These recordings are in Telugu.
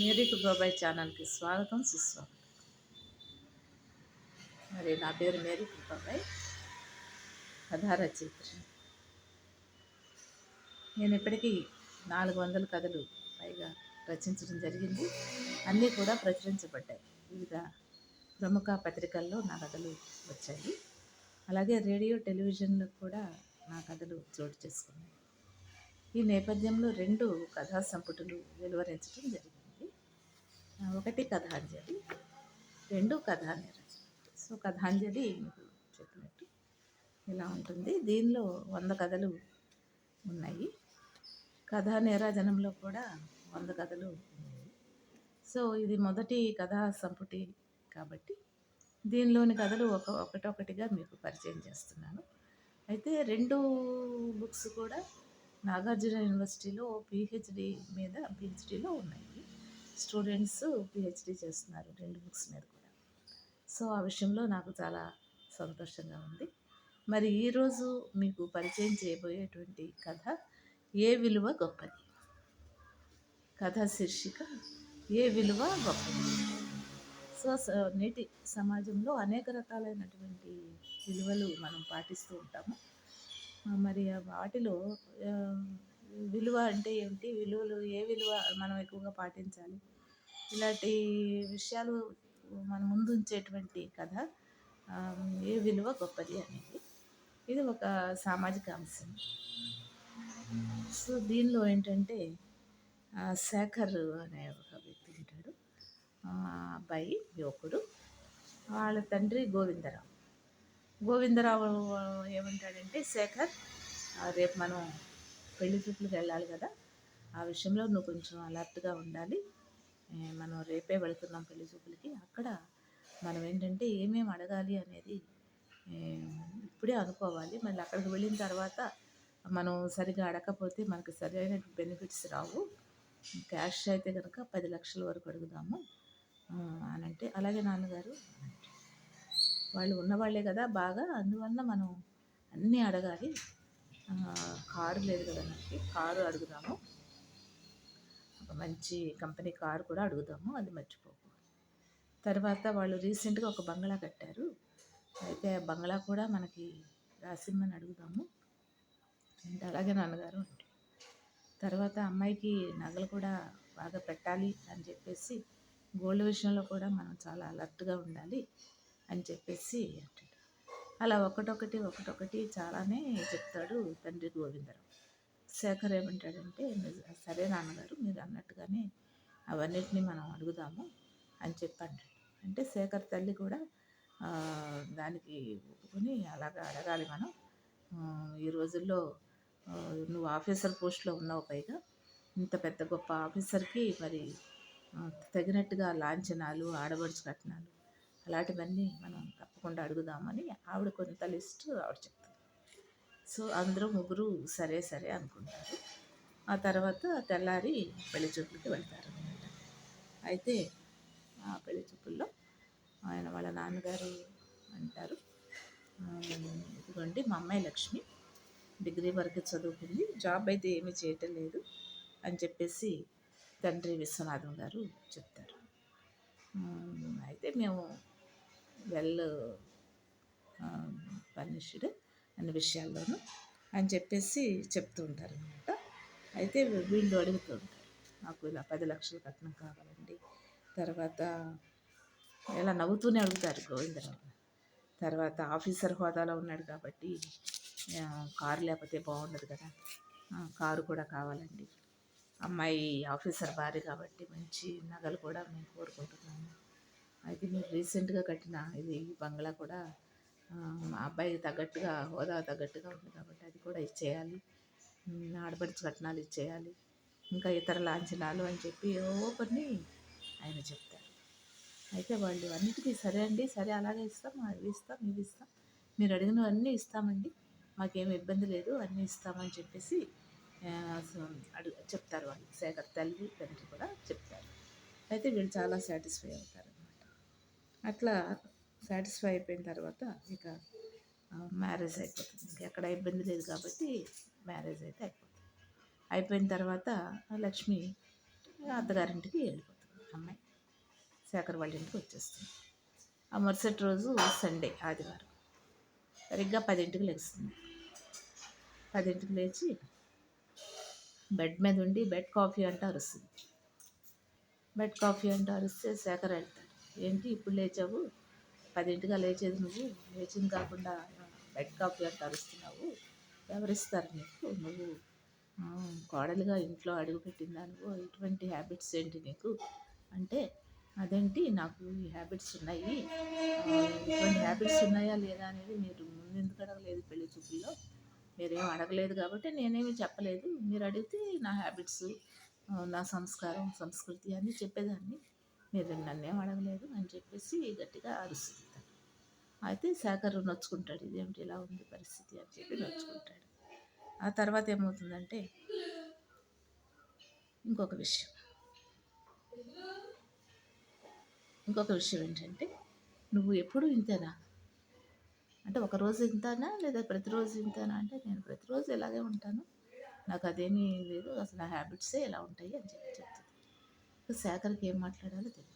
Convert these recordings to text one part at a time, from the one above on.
మేరీ బాబాయ్ ఛానల్కి స్వాగతం సుస్వాగతం. మరి నా పేరు మేరీ బాబాయ్ కథా రచయిత్రి నేను ఇప్పటికీ నాలుగు వందల కథలు పైగా రచించడం జరిగింది. అన్నీ కూడా ప్రచురించబడ్డాయి. వివిధ ప్రముఖ పత్రికల్లో నా కథలు వచ్చాయి. అలాగే రేడియో టెలివిజన్లో కూడా నా కథలు చోటు చేసుకున్నాయి. ఈ నేపథ్యంలో రెండు కథా సంపుటులు వెలువరించడం జరిగింది. ఒకటి కథాంజలి రెండు కథానిరచన సో కథాంజలి మీకు చెప్పినట్టు ఇలా ఉంటుంది. దీనిలో వంద కథలు ఉన్నాయి. కథా నీరాజనంలో కూడా వంద కథలు ఉన్నాయి. సో ఇది మొదటి కథా సంపుటి కాబట్టి దీనిలోని కథలు ఒక ఒకటొకటిగా మీకు పరిచయం చేస్తున్నాను. అయితే రెండు బుక్స్ కూడా నాగార్జున యూనివర్సిటీలో పిహెచ్డి మీద పిహెచ్డిలో ఉన్నాయి. స్టూడెంట్స్ పిహెచ్డి చేస్తున్నారు రెండు బుక్స్ మీద కూడా. సో ఆ విషయంలో నాకు చాలా సంతోషంగా ఉంది. మరి ఈరోజు మీకు పరిచయం చేయబోయేటువంటి కథ ఏ విలువ గొప్పది? కథ శీర్షిక ఏ విలువ గొప్పది? సో నేటి సమాజంలో అనేక రకాలైనటువంటి విలువలు మనం పాటిస్తూ ఉంటాము. మరి వాటిలో విలువ అంటే ఏమిటి? విలువలు ఏ విలువ మనం ఎక్కువగా పాటించాలి? ఇలాంటి విషయాలు మన ముందు ఉంచేటువంటి కథ ఏ విలువ గొప్పది అనేది ఇది ఒక సామాజిక అంశం. సో దీనిలో ఏంటంటే శేఖర్ అనే ఒక వ్యక్తి ఉంటాడు. అబ్బాయి యువకుడు. వాళ్ళ తండ్రి గోవిందరావు. గోవిందరావు ఏమంటాడంటే శేఖర్ రేపు మనం పెళ్ళి చూపులకు వెళ్ళాలి కదా ఆ విషయంలో నువ్వు కొంచెం అలర్ట్గా ఉండాలి. మనం రేపే వెళుతున్నాం పెళ్ళి చూపులకి. అక్కడ మనం ఏంటంటే ఏమేమి అడగాలి అనేది ఇప్పుడే అనుకోవాలి. మళ్ళీ అక్కడికి వెళ్ళిన తర్వాత మనం సరిగా అడగకపోతే మనకు సరైన బెనిఫిట్స్ రావు. క్యాష్ అయితే కనుక పది లక్షల వరకు అడుగుదాము. అని అంటే అలాగే నాన్నగారు వాళ్ళు ఉన్నవాళ్ళే కదా బాగా అందువలన మనం అన్నీ అడగాలి. కారు లేదు కదా మనకి. కారు అడుగుదాము. ఒక మంచి కంపెనీ కారు కూడా అడుగుదాము అది మర్చిపోకు. తర్వాత వాళ్ళు రీసెంట్గా ఒక బంగ్లా కట్టారు. అయితే ఆ బంగ్లా కూడా మనకి రాసిమ్మని అడుగుదాము. అంటే అలాగే నాన్నగారు అంటే తర్వాత అమ్మాయికి నగలు కూడా బాగా పెట్టాలి అని చెప్పేసి గోల్డ్ విషయంలో కూడా మనం చాలా అలర్ట్గా ఉండాలి అని చెప్పేసి అంటే అలా ఒకటొకటి ఒకటొకటి చాలానే చెప్తాడు తండ్రి గోవిందరావు. శేఖర్ ఏమంటాడంటే సరే నాన్నగారు మీరు అన్నట్టుగానే అవన్నిటిని మనం అడుగుదాము అని చెప్పండి అంటే శేఖర్ తల్లి కూడా దానికి ఒప్పుకొని అలాగా అడగాలి మనం. ఈ రోజుల్లో నువ్వు ఆఫీసర్ పోస్ట్లో ఉన్నావు పైగా ఇంత పెద్ద గొప్ప ఆఫీసర్కి మరి తగినట్టుగా లాంఛనాలు ఆడబడుచు కట్నాలు అలాంటివన్నీ మనం తప్పకుండా అడుగుదామని ఆవిడ కొంత లిస్ట్ ఆవిడ చెప్తారు సో అందరూ ముగ్గురు సరే సరే అనుకుంటారు. ఆ తర్వాత తెల్లారి పెళ్ళి చూపులకి వెళ్తారు అనమాట అయితే ఆ పెళ్ళి చూపుల్లో ఆయన వాళ్ళ నాన్నగారు అంటారు ఇదిగోండి మా అమ్మాయి లక్ష్మి డిగ్రీ వరకు చదువుకుంది జాబ్ అయితే ఏమీ చేయటం లేదు అని చెప్పేసి తండ్రి విశ్వనాథం గారు చెప్తారు. అయితే మేము వెల్ పనిష్డ్ అన్ని విషయాల్లోనూ అని చెప్పేసి చెప్తూ ఉంటారు అనమాట అయితే వీళ్ళు అడుగుతూ ఉంటారు నాకు ఇలా పది లక్షలు కట్నం కావాలండి. తర్వాత ఇలా నవ్వుతూనే అడుగుతారు గోవిందరావు తర్వాత ఆఫీసర్ హోదాలో ఉన్నాడు కాబట్టి కారు లేకపోతే బాగుండదు కదా కారు కూడా కావాలండి. అమ్మాయి ఆఫీసర్ భార్య కాబట్టి మంచి నగలు కూడా మేము కోరుకుంటున్నాము. అయితే మీరు రీసెంట్గా కట్టిన ఇది ఈ బంగ్లా కూడా మా అబ్బాయికి తగ్గట్టుగా హోదా తగ్గట్టుగా ఉంది కాబట్టి అది కూడా ఇచ్చేయాలి. ఉమ్, ఆడపడుచు కట్నాలు ఇచ్చేయాలి. ఇంకా ఇతర లాంఛనాలు అని చెప్పి ఓ కొన్ని ఆయన చెప్తారు. అయితే వాళ్ళు అన్నిటికీ సరే అండి సరే అలాగే ఇస్తాం అవి ఇస్తాం ఇవి ఇస్తాం. మీరు అడిగినవన్నీ ఇస్తామండి. మాకేమి ఇబ్బంది లేదు అన్నీ ఇస్తామని చెప్పేసి అడుగు చెప్తారు వాళ్ళు. శేఖర్ తల్లి తండ్రి కూడా చెప్తారు. అయితే వీళ్ళు చాలా సాటిస్ఫై అవుతారు. అట్లా సాటిస్ఫై అయిపోయిన తర్వాత ఇక మ్యారేజ్ అయిపోతుంది. ఇంక ఎక్కడ ఇబ్బంది లేదు కాబట్టి మ్యారేజ్ అయితే అయిపోతుంది. అయిపోయిన తర్వాత లక్ష్మి అత్తగారింటికి వెళ్ళిపోతుంది. అమ్మాయి శేఖర్ వాళ్ళ ఇంటికి వచ్చేస్తుంది. ఆ మరుసటి రోజు సండే ఆదివారం. సరిగ్గా పదింటికి లేస్తుంది. పదింటికి లేచి బెడ్ మీద ఉండి బెడ్ కాఫీ అంటే అరుస్తుంది బెడ్ కాఫీ అంటే అరిస్తే శేఖర్ వెళ్తాడు. ఏంటి ఇప్పుడు లేచావు? పదింటిగా లేచేది నువ్వు? లేచింది కాకుండా బెడ్ కాఫీ అంటే అరుస్తున్నావు. ఎవరిస్తారు నీకు? నువ్వు. కోడలుగా ఇంట్లో అడుగుపెట్టిందా నువ్వు ఇటువంటి హ్యాబిట్స్ ఏంటి నీకు? అంటే అదేంటి? నాకు ఈ హ్యాబిట్స్ ఉన్నాయి. ఇటువంటి హ్యాబిట్స్ ఉన్నాయా లేదా అనేది మీరు ముందు ఎందుకు అడగలేదు పెళ్ళి చూపుల్లో? మీరేం అడగలేదు కాబట్టి నేనేమి చెప్పలేదు. మీరు అడిగితే నా హ్యాబిట్స్ నా సంస్కారం సంస్కృతి అన్నీ చెప్పేదాన్ని. మీరు నన్నేం అడగలేదు అని చెప్పేసి గట్టిగా అరుస్తుంది. అయితే శేఖర్ నొచ్చుకుంటాడు ఇదేమిటి ఇలా ఉంది పరిస్థితి అని చెప్పి నొచ్చుకుంటాడు. ఆ తర్వాత ఏమవుతుందంటే ఇంకొక విషయం. ఇంకొక విషయం ఏంటంటే నువ్వు ఎప్పుడు ఇంతేనా? అంటే ఒకరోజు ఇంతనా లేదా ప్రతిరోజు ఇంతనా? అంటే నేను ప్రతిరోజు ఇలాగే ఉంటాను. నాకు అదేమీ లేదు అసలు నా హ్యాబిట్సే ఇలా ఉంటాయి అని చెప్పి చెప్తుంది. ఇక శేఖర్కి ఏం మాట్లాడాలో తెలియదు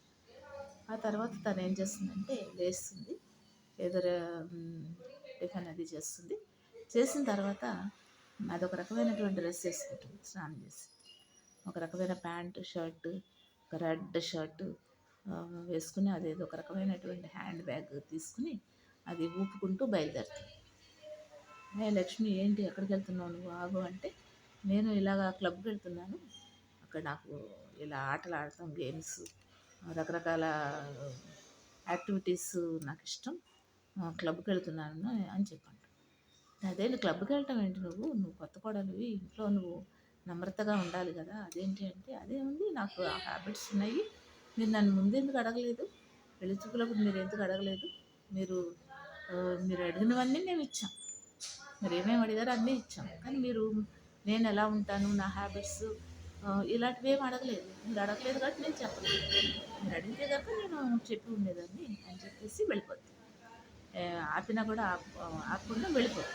ఆ తర్వాత తను ఏం చేస్తుందంటే లేస్తుంది ఏదో టిఫిన్ అది చేస్తుంది. చేసిన తర్వాత అదొక రకమైనటువంటి డ్రెస్ వేసుకుంటుంది స్నానం చేసి ఒక రకమైన ప్యాంటు షర్టు ఒక రెడ్ షర్టు వేసుకుని అదేదో ఒక రకమైనటువంటి హ్యాండ్ బ్యాగ్ తీసుకుని అది ఊపుకుంటూ బయలుదేరుతుంది. ఏ లక్ష్మి ఏంటి ఎక్కడికి వెళ్తున్నావు నువ్వు? ఆగు అంటే నేను ఇలాగ క్లబ్కి వెళ్తున్నాను. ఇక్కడ నాకు ఇలా ఆటలు ఆడటం గేమ్స్ రకరకాల యాక్టివిటీస్ నాకు ఇష్టం. క్లబ్కి వెళ్తున్నాను అని చెప్పండి అదేంటి క్లబ్కి వెళ్ళటం ఏంటి నువ్వు? నువ్వు కొత్త కోడలివి ఇంట్లో నువ్వు నమ్రతగా ఉండాలి కదా. అదేంటి అంటే అదే ఉంది. నాకు ఆ హ్యాబిట్స్ ఉన్నాయి. మీరు నన్ను ముందెందుకు అడగలేదు? పెళ్ళి చూపులప్పుడు మీరు ఎందుకు అడగలేదు? మీరు మీరు అడిగినవన్నీ మేము ఇచ్చాం. మీరు ఏమేమి అడిగారో అన్నీ ఇచ్చాం. కానీ మీరు నేను ఎలా ఉంటాను? నా హ్యాబిట్స్ ఇలాంటివి ఏం అడగలేదు. మీరు అడగలేదు కాబట్టి నేను చెప్పలేదు. మీరు అడిగితే కనుక నేను చెప్పి ఉండేదాన్ని అని చెప్పేసి వెళ్ళిపోద్ది. ఆపినా కూడా ఆపకుండా వెళ్ళిపోద్ది.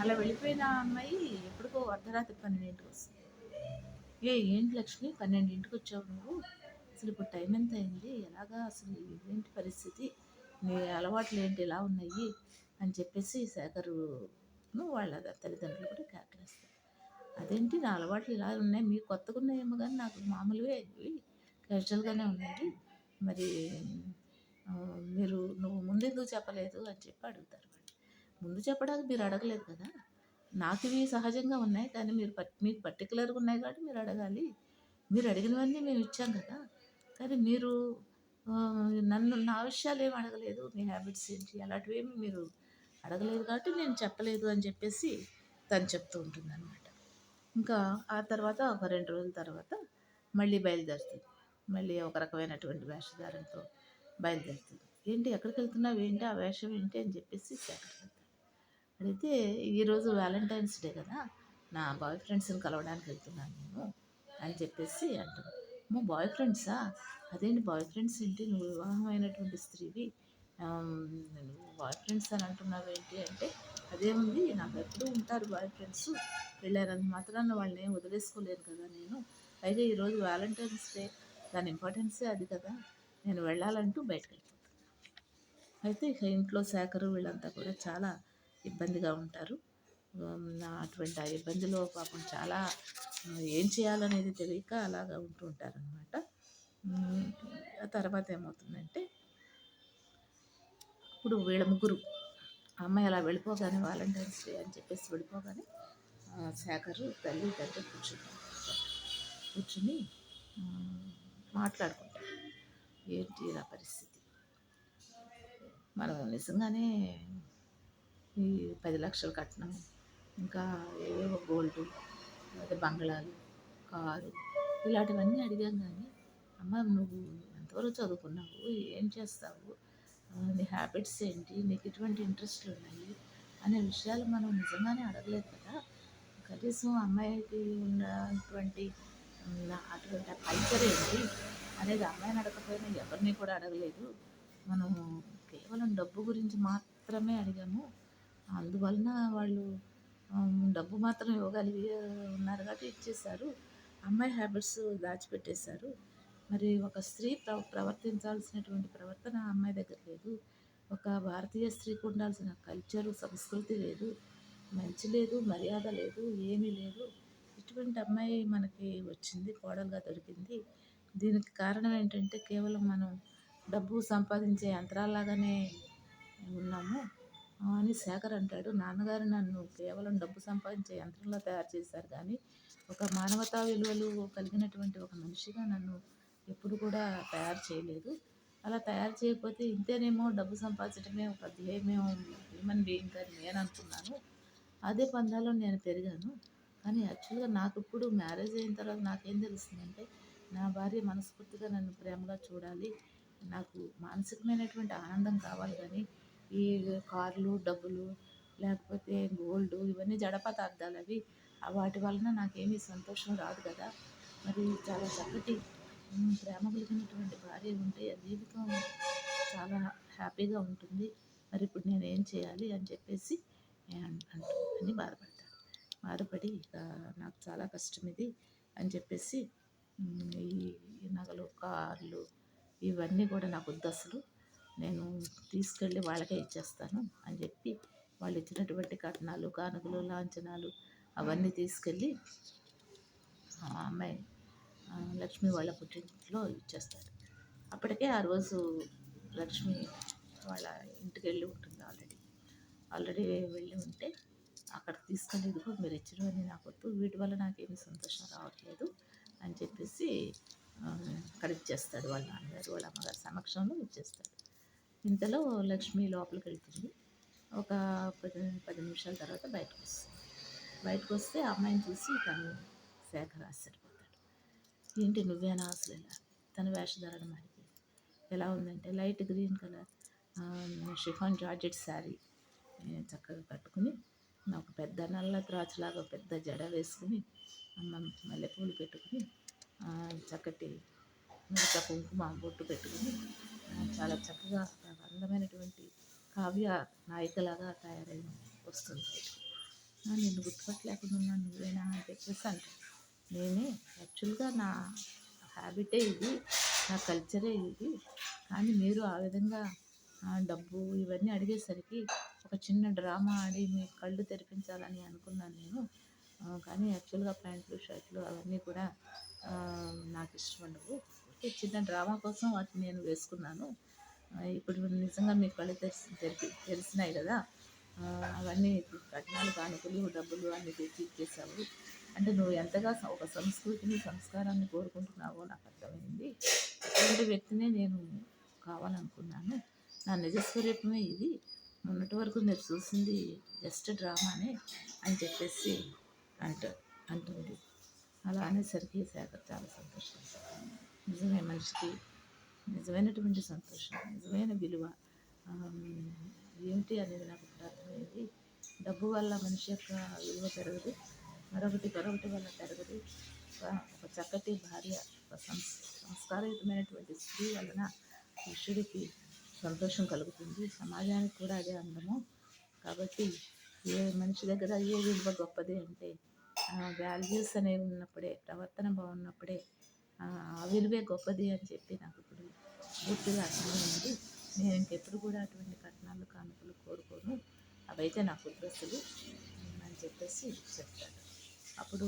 అలా వెళ్ళిపోయిన అమ్మాయి ఎప్పటికో అర్ధరాత్రి పన్నెండింటికి వస్తుంది. ఏ ఏంటి లక్ష్మి? పన్నెండింటికి వచ్చావు నువ్వు? అసలు ఇప్పుడు టైం ఎంత అయింది? ఎలాగా అసలు ఏంటి పరిస్థితి? నీ అలవాట్లు ఏంటి? ఎలా ఉన్నాయి? అని చెప్పేసి శేఖరు వాళ్ళ తల్లిదండ్రులు కూడా కేకలేస్తారు. అదేంటి? నా అలవాట్లు ఇలా ఉన్నాయి. మీకు కొత్తగా ఉన్నాయేమో కానీ నాకు మామూలుగా ఇవి క్యాజువల్గానే ఉన్నాయి. మరి మీరు నువ్వు ముందు ఎందుకు చెప్పలేదు అని చెప్పి అడుగుతారు ముందు చెప్పడానికి మీరు అడగలేదు కదా? నాకు ఇవి సహజంగా ఉన్నాయి కానీ మీరు పట్ మీకు పర్టికులర్గా ఉన్నాయి కాబట్టి మీరు అడగాలి. మీరు అడిగినవన్నీ మేము ఇచ్చాం కదా? కానీ మీరు నన్ను నా విషయాలు ఏమి అడగలేదు. మీ హ్యాబిట్స్ ఏంటి? అలాంటివి ఏమి మీరు అడగలేదు కాబట్టి నేను చెప్పలేదు అని చెప్పేసి తను చెప్తూ ఉంటుంది అనమాట ఇంకా ఆ తర్వాత ఒక రెండు రోజుల తర్వాత మళ్ళీ బయలుదేరుతుంది. మళ్ళీ ఒక రకమైనటువంటి వేషధారంతో బయలుదేరుతుంది. ఏంటి ఎక్కడికి వెళ్తున్నావు? ఏంటి ఆ వేషం ఏంటి అని చెప్పేసి అడిగితే ఈరోజు వ్యాలంటైన్స్ డే కదా నా బాయ్ ఫ్రెండ్స్ని కలవడానికి వెళ్తున్నాను నేను అని చెప్పేసి అంటాను. మా బాయ్ ఫ్రెండ్సా? అదేంటి బాయ్ ఫ్రెండ్స్ ఏంటి? నువ్వు వివాహమైనటువంటి స్త్రీవి? బాయ్ ఫ్రెండ్స్ అని అంటున్నావు ఏంటి అంటే అదేముంది నాకు ఎప్పుడూ ఉంటారు బాయ్ ఫ్రెండ్స్. వెళ్ళారని మాత్రాన వాళ్ళని ఏం వదిలేసుకోలేను కదా నేను. పైగా ఈరోజు వ్యాలంటైన్స్ డే దాని ఇంపార్టెన్సే అది కదా. నేను వెళ్ళాలంటూ బయటకు వెళ్ళిపోతాను అయితే ఇక ఇంట్లో శాఖరు వీళ్ళంతా కూడా చాలా ఇబ్బందిగా ఉంటారు. అటువంటి ఆ ఇబ్బందిలో పాపం చాలా ఏం చేయాలనేది తెలియక అలాగా ఉంటూ ఉంటారనమాట తర్వాత ఏమవుతుందంటే ఇప్పుడు వీళ్ళ ముగ్గురు అమ్మాయి అలా వెళ్ళిపోగానే వాలంటీర్స్ డే అని చెప్పేసి వెళ్ళిపోగానే శేఖర్ శేఖరు తల్లి దగ్గర కూర్చుంటారు కూర్చుని మాట్లాడుకుంటాం ఏంటి ఇలా పరిస్థితి? మనం నిజంగానే ఈ పది లక్షలు కట్నం ఇంకా ఏవేవో గోల్డ్ అదే బంగ్లాలు కారు ఇలాంటివన్నీ అడిగాం కానీ అమ్మ నువ్వు ఎంతవరకు చదువుకున్నావు? ఏం చేస్తావు? నీ హ్యాబిట్స్ ఏంటి? నీకు ఎటువంటి ఇంట్రెస్ట్లు ఉన్నాయి? అనే విషయాలు మనం నిజంగానే అడగలేదు కదా. కనీసం అమ్మాయికి ఉన్నటువంటి అటువంటి కల్చర్ ఏంటి అనేది అమ్మాయిని అడగకపోయినా ఎవరిని కూడా అడగలేదు. మనం కేవలం డబ్బు గురించి మాత్రమే అడిగాము. అందువలన వాళ్ళు డబ్బు మాత్రం ఇవ్వగలిగి ఉన్నారు కాబట్టి ఇచ్చేసారు అమ్మాయి హ్యాబిట్స్ దాచిపెట్టేశారు. మరి ఒక స్త్రీ ప్ర ప్రవర్తించాల్సినటువంటి ప్రవర్తన అమ్మాయి దగ్గర లేదు. ఒక భారతీయ స్త్రీకి ఉండాల్సిన కల్చరు సంస్కృతి లేదు. మంచి లేదు మర్యాద లేదు ఏమీ లేదు. ఇటువంటి అమ్మాయి మనకి వచ్చింది కోడలుగా దొరికింది. దీనికి కారణం ఏంటంటే కేవలం మనం డబ్బు సంపాదించే యంత్రాల్లాగానే ఉన్నాము. అని శేఖర్ అంటాడు. నాన్నగారు నన్ను కేవలం డబ్బు సంపాదించే యంత్రంలో తయారు చేశారు. కానీ ఒక మానవతా విలువలు కలిగినటువంటి ఒక మనిషిగా నన్ను ఎప్పుడు కూడా తయారు చేయలేదు. అలా తయారు చేయకపోతే ఇంతేనేమో డబ్బు సంపాదించడమే ఒక ధ్యేయమేమో హ్యూమన్ బీయింగ్ అని నేను అనుకున్నాను. అదే పందాలో నేను పెరిగాను. కానీ యాక్చువల్గా నాకు ఇప్పుడు మ్యారేజ్ అయిన తర్వాత నాకేం తెలుస్తుందంటే నా భార్య మనస్ఫూర్తిగా నన్ను ప్రేమగా చూడాలి. నాకు మానసికమైనటువంటి ఆనందం కావాలి కానీ ఈ కార్లు డబ్బులు లేకపోతే గోల్డ్ ఇవన్నీ జడ పదార్థాలు అవి వాటి వలన నాకేమీ సంతోషం రాదు కదా. మరి చాలా చక్కటి ప్రేమ కలిగినటువంటి భార్య ఉంటే జీవితం చాలా హ్యాపీగా ఉంటుంది. మరి ఇప్పుడు నేను ఏం చేయాలి అని చెప్పేసి నేను అని బాధపడతాడు బాధపడి నాకు చాలా కష్టం ఇది అని చెప్పేసి ఈ నగలు కార్లు ఇవన్నీ కూడా నాకు వద్దు అసలు. నేను తీసుకెళ్ళి వాళ్ళకే ఇచ్చేస్తాను అని చెప్పి వాళ్ళు ఇచ్చినటువంటి కట్నాలు కానుకలు లాంఛనాలు అవన్నీ తీసుకెళ్ళి అమ్మాయి లక్ష్మి వాళ్ళ పుట్టింట్లో ఇచ్చేస్తారు. అప్పటికే ఆ రోజు లక్ష్మి వాళ్ళ ఇంటికి వెళ్ళి ఉంటుంది ఆల్రెడీ. ఆల్రెడీ వెళ్ళి ఉంటే అక్కడ తీసుకెళ్ళి ఇదిగో మీరు అని నాకు వద్దు వీటి వల్ల నాకేమి సంతోషం రావట్లేదు అని చెప్పేసి కరెక్ట్ చేస్తాడు వాళ్ళ నాన్నగారు వాళ్ళ అమ్మగారి సమక్షంలో ఇచ్చేస్తాడు ఇంతలో లక్ష్మి లోపలికి వెళ్తుంది. ఒక పది పది నిమిషాల తర్వాత బయటకు వస్తుంది. బయటకు వస్తే అమ్మాయిని చూసి తను శేఖర్ ఆశ్చర్యపోతాడు ఏంటి నువ్వేనా అసలు ఇలా? తన వేషధారణ మనకి ఎలా ఉందంటే light green colour chiffon georgette sari చక్కగా కట్టుకుని ఒక పెద్ద నల్ల త్రాచులాగా పెద్ద జడ వేసుకుని అమ్మ మల్లెపూలు పెట్టుకుని చక్కటి మిగతా కుంకుమ బొట్టు పెట్టుకుని చాలా చక్కగా అందమైనటువంటి కావ్య నాయికలాగా తయారై వస్తుంది. నేను గుర్తుపట్టలేకుండా ఉన్నాను నువ్వేనా అని చెప్పేసి అంటే నేనే యాక్చువల్గా నా హ్యాబిటే ఇది నా కల్చరే ఇది. కానీ మీరు ఆ విధంగా డబ్బు ఇవన్నీ అడిగేసరికి ఒక చిన్న డ్రామా ఆడి మీ కళ్ళు తెరిపించాలని అనుకున్నాను నేను. కానీ యాక్చువల్గా ప్యాంట్లు షర్ట్లు అవన్నీ కూడా నాకు ఇష్టం ఉండవు. ఓకే చిన్న డ్రామా కోసం వాటిని నేను వేసుకున్నాను. ఇప్పుడు నిజంగా మీ కళ్ళు తెరిచి తెరిపి తెలిసినాయి కదా. అవన్నీ కట్నాలు కానుకలు డబ్బులు అన్ని తెచ్చి ఇచ్చేసావు అంటే నువ్వు ఎంతగా ఒక సంస్కృతిని సంస్కారాన్ని కోరుకుంటున్నావో నాకు అర్థమైంది. అటువంటి వ్యక్తినే నేను కావాలనుకున్నాను. నా నిజస్వరూపమే ఇది. మొన్నటి వరకు మీరు చూసింది జస్ట్ డ్రామానే అని చెప్పేసి అంట అంటుంది. అలా అనేసరికి శేఖర్ చాలా సంతోషం. నిజమే మనిషికి. నిజమైనటువంటి సంతోషం. నిజమైన విలువ. ఏమిటి అనేది నాకు ఇప్పుడు అర్థమైంది. డబ్బు వల్ల మనిషి యొక్క విలువ పెరగదు. మరొకటి మరొకటి వల్ల పెరగదు. ఒక- ఒక చక్కటి భార్య ఒక సంస్కారయుతమైనటువంటి స్త్రీ వలన పురుషుడికి సంతోషం కలుగుతుంది. సమాజానికి కూడా అదే అందము. కాబట్టి ఏ మనిషి దగ్గర ఏ విలువ గొప్పది అంటే వాల్యూస్ అనేవి ఉన్నప్పుడే ప్రవర్తన బాగున్నప్పుడే ఆ ఆ విలువే గొప్పది అని చెప్పి నాకు ఇప్పుడు పూర్తిగా అర్థమైంది. నేను ఇంకెప్పుడు కూడా అటువంటి కట్నాలు కానుకలు కోరుకోను. అవైతే నాకు ఉద్రస్తులు అని చెప్పేసి చెప్తాడు అప్పుడు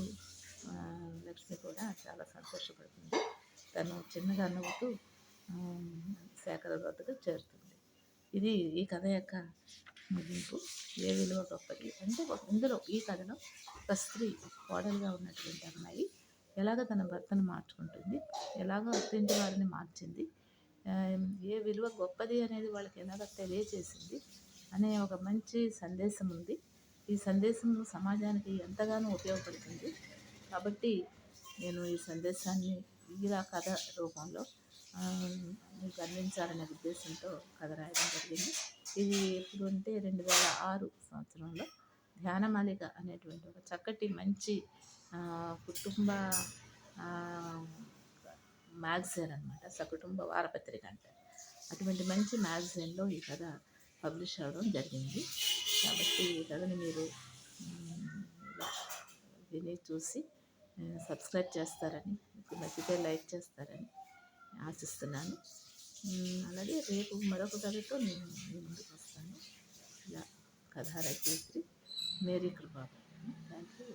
లక్ష్మి కూడా చాలా సంతోషపడుతుంది. తను చిన్నగా నవ్వుతూ శేఖర వద్దకు చేరుతుంది. ఇది ఈ కథ యొక్క ముగింపు. ఏ విలువ గొప్పది అంటే ఒక- ఇందులో ఈ కథలో ఒక స్త్రీ కోడలుగా ఉన్నటువంటి అమ్మాయి ఎలాగ తన భర్తను మార్చుకుంటుంది ఎలాగ అత్తింటి వారిని మార్చింది ఏ విలువ గొప్పది అనేది వాళ్ళకి ఎలాగ తెలియజేసింది అనే ఒక మంచి సందేశం ఉంది. ఈ సందేశం సమాజానికి ఎంతగానో ఉపయోగపడుతుంది. కాబట్టి నేను ఈ సందేశాన్ని ఇలా కథ రూపంలో మీకు అందించాలనే ఉద్దేశంతో కథ రాయడం జరిగింది. ఇది ఎప్పుడు అంటే రెండు వేల ఆరు సంవత్సరంలో ధ్యానమాలిక అనేటువంటి ఒక చక్కటి మంచి కుటుంబ మ్యాగజైన్ అనమాట సకుటుంబ వారపత్రిక అంటారు అటువంటి మంచి మ్యాగజైన్లో ఈ కథ పబ్లిష్ అవ్వడం జరిగింది. కాబట్టి ఈ కథని మీరు విని చూసి సబ్స్క్రైబ్ చేస్తారని మీకు నచ్చితే లైక్ చేస్తారని ఆశిస్తున్నాను. అలాగే రేపు మరొక కథతో నేను మీ ముందుకు వస్తాను. ఇలా కథ రచయిత్రి మేరీ కృపా థ్యాంక్ యూ